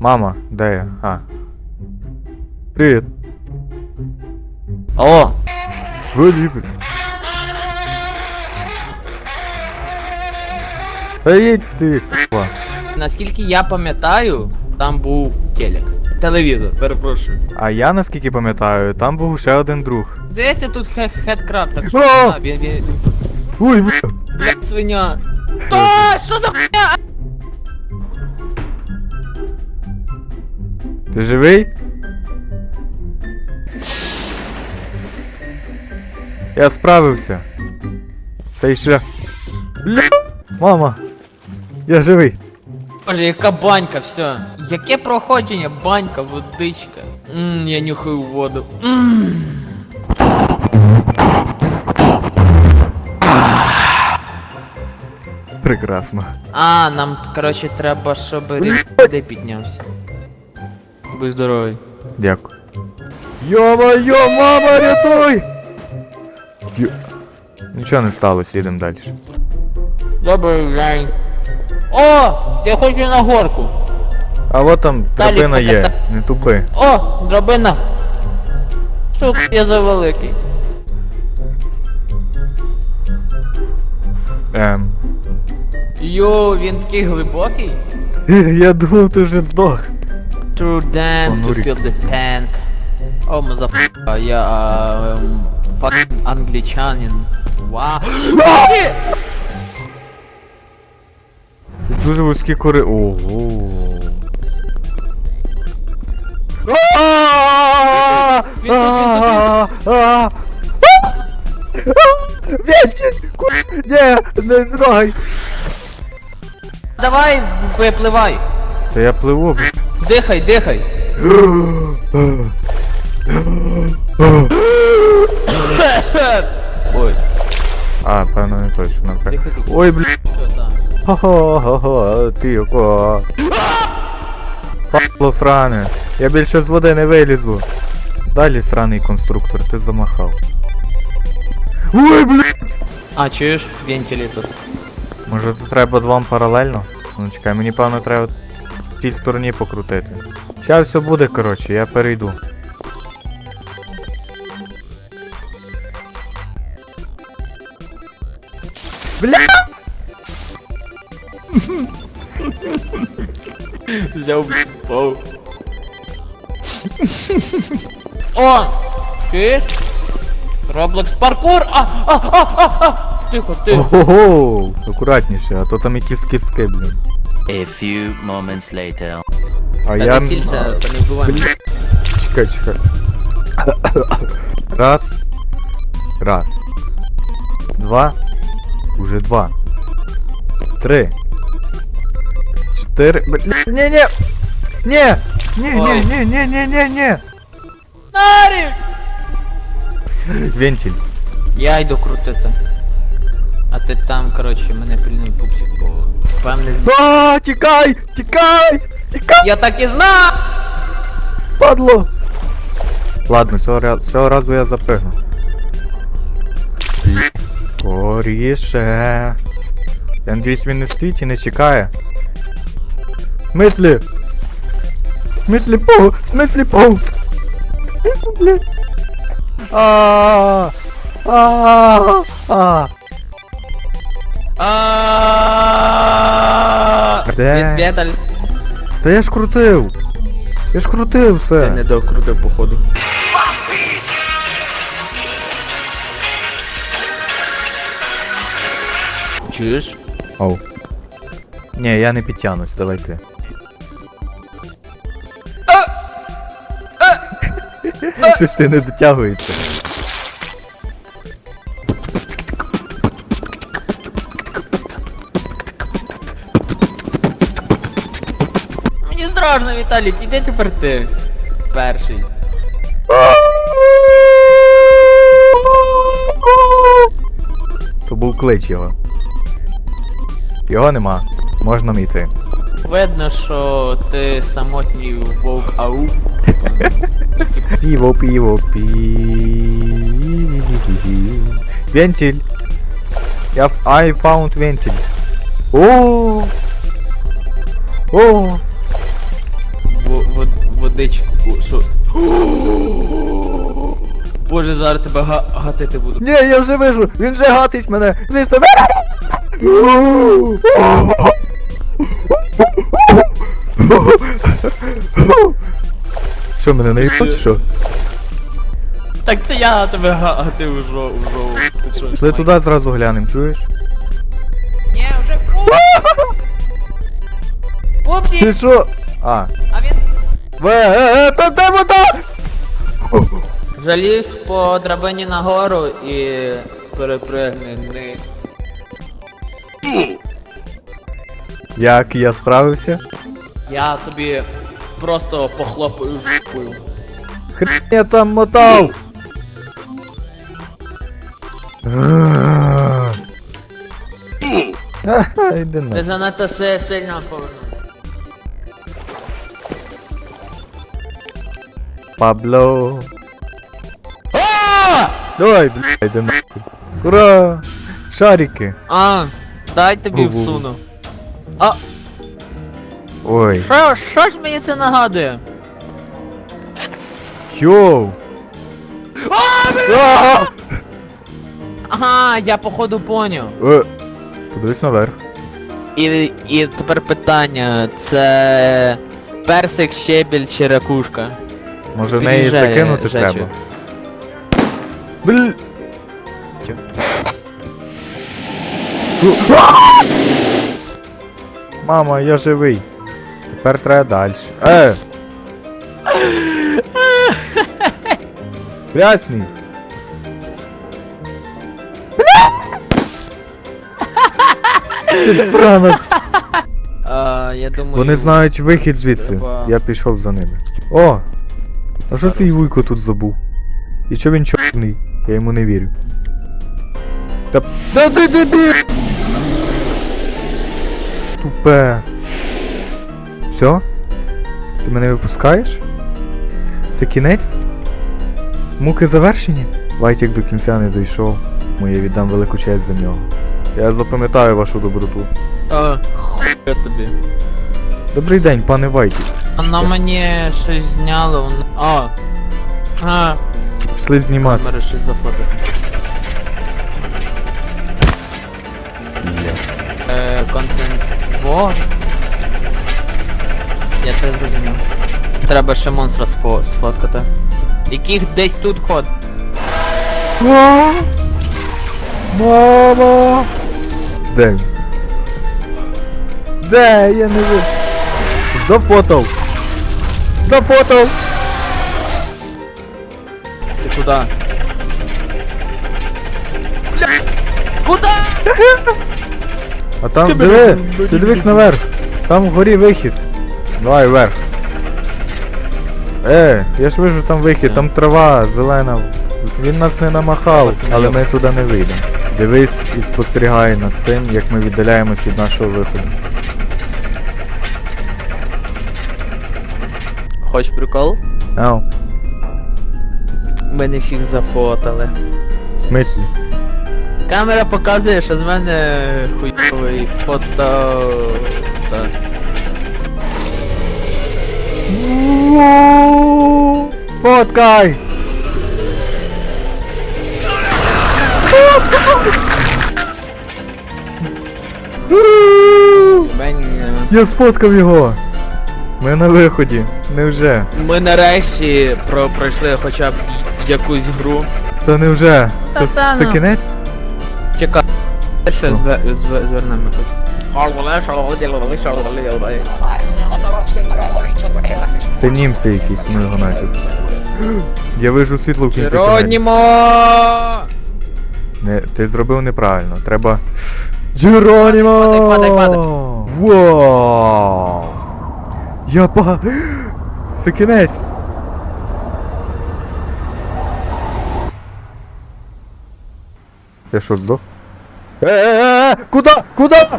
Мама, де я? А. Привіт. Алло, Годі, бля. Та їдь ти, наскільки я пам'ятаю, там був телек. Телевізор, перепрошую. А я наскільки пам'ятаю, там був ще один друг. Здається, тут хе- хедкраб, так що а, він, він, Ой, бля. бля, свиня. Та, що за хуйня? Ти живий? Я справився. Це ще. Бля! Мама! Я живий! Боже, яка банька, все. Яке проходження, банька, водичка. Ммм, я нюхаю воду. Ммм. Прекрасно. А, нам, коротше, треба, щоб рівень води піднявся. Будь здоровий. Дякую. Йо-моє, мама, рятуй! Йо... Нічого не сталося, їдемо далі. Добрий день. О, я хочу на горку. А от там Далі драбина є, поката- не тупи. О, драбина. Що я за великий? Ем. Йо, він такий глибокий. Я думав, ти вже здох. True damn to fill the tank. О, мазафака, я ем, fucking англічанин. Вау. Дуже вузькі кори. Ого. Вентиль! Ні, не трогай! Давай, випливай. Та я пливу. б***. Дихай, дихай. Ой, А, певно не точно. так. дихай тут. Ой, бля. Що там? Ха-ха-ха, ти яко. Патло сране. Я більше з води не вилізу. Далі сраний конструктор, ти замахав. Ой, бля. А, чуєш? Вентилі тут. Може тут треба двом паралельно? Ну чекай, мені певно треба в тій стороні покрутити. Щас все буде, коротше, я перейду. Бля! Взяв пов. О! Чуєш? Роблокс паркур! А! А! А! А! А! Тихо, тихо. Ого! Акуратніше, а то там якісь кістки, блін. A few moments later. А Та я. не цілься, то не вбивай. Бля. Чекай, чекай. Раз. Раз. Два. Уже два. Три. Чотири. Бля. Ні, ні. Ні. Ні, ні, Ой. ні, ні, ні, ні, ні. Нарік! Вентиль. Я йду крутити. Ти там, коротше, мене пильнуй пупсик, бо певне з... А, тікай! Тікай! Тікай, Я так і знав! падло! Ладно, цього, ра- цього разу я запригну. Скоріше. Я надіюсь, він не стоїть і не чекає. В смислі? В смислі по... В смислі повз? Блядь. А, а, а. Де? Віталь, Та я ж крутив. Я ж крутив все. ти не докрутив, походу. Чуєш? Оу. Ні, я не підтягнусь, давай ти. Щось ти не дотягуєшся. Страшно, Віталік, іди тепер ти. Перший. То був клич його. Його нема. Можна нам йти. Видно, що ти самотній вовк ауф. Піво, піво, пі. Вентиль. Я I found вентиль. О! О! Водичку. Що? Боже, зараз тебе га гатити буду. Ні, я вже вижу, він вже гатить мене. Звісно. Що, мене не їбать, що? Так це я тебе га гатив у жо, у жо. Ти туди зразу глянем, чуєш? Ні, вже Пупсі! Ти що? А. Ве, е, е, де вода? заліз по драбині нагору і перепригни. Як я справився? Я тобі просто похлопаю жопою. Хрен я там мотав. Іди Ти занадто си- сильно повернув. Пабло. Давай, блядь, іди нахуй. Ура! Шарики. А, дай тобі Бу-бу. всуну. А, Ой. що, що ж мені це нагадує? Йоу. А! Ага, я походу поняв. Е, Подивись наверх. І, і тепер питання, це персик, щебель чи ракушка? Може в неї Під'їжджає, закинути Жечу. треба. Шо? А! Мама, я живий. Тепер треба далі. Е! Прясний. А, я думаю... Вони знають вихід звідси. Треба- Я пішов за ними. О! А що цей вуйко тут забув? І чо він чорний? Я йому не вірю. Та. Та ти дебіл! Тупе. Все? Ти мене випускаєш? Це кінець? Муки завершені? Вайтік до кінця не дійшов. Тому я віддам велику честь за нього. Я запам'ятаю вашу доброту. А, хуя тобі. Добрий день, пане Вайтік. Воно мені щось зняло, воно... А. А, Пішли знімати. камери щось зафотив. Е, контент во. Я це зрозумів. Треба ще монстра сфо- сфоткати. Яких десь тут ход. А! Мама! Де він? Де? Я не ви. Зафотав! Зафотав! Ти куди? Куда? А там диви! Ти дивись наверх! Там вгорі вихід. Давай вверх. Е, я ж вижу там вихід, там трава зелена. Він нас не намахав, але ми туди не вийдемо. Дивись і спостерігай над тим, як ми віддаляємось від нашого виходу. Хочеш прикол? Ау, Мене всіх зафотали. в смислі? Камера показує, що з мене хуйовий фото. Фоткай! Я сфоткав його! Ми на виході, невже? Ми нарешті про пройшли хоча б якусь гру. Та невже? Це, та це ну. кінець? Чекай. Ще зве, зве, звернемо хоч. Це німці якісь, ну його нафіг. Я вижу світло в кінці. тунелю. Джеронімо! Не, ти зробив неправильно. Треба. Джеронімо! Падай, падай, падай. Вау! Я па. Це кінець! Я що здох? Е-е-е! Куда? Куда?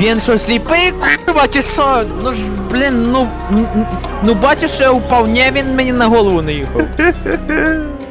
Він що, сліпий, курва, чи що? Ну ж, блін, ну... Ну бачиш, що я упав, ні, він мені на голову не їхав.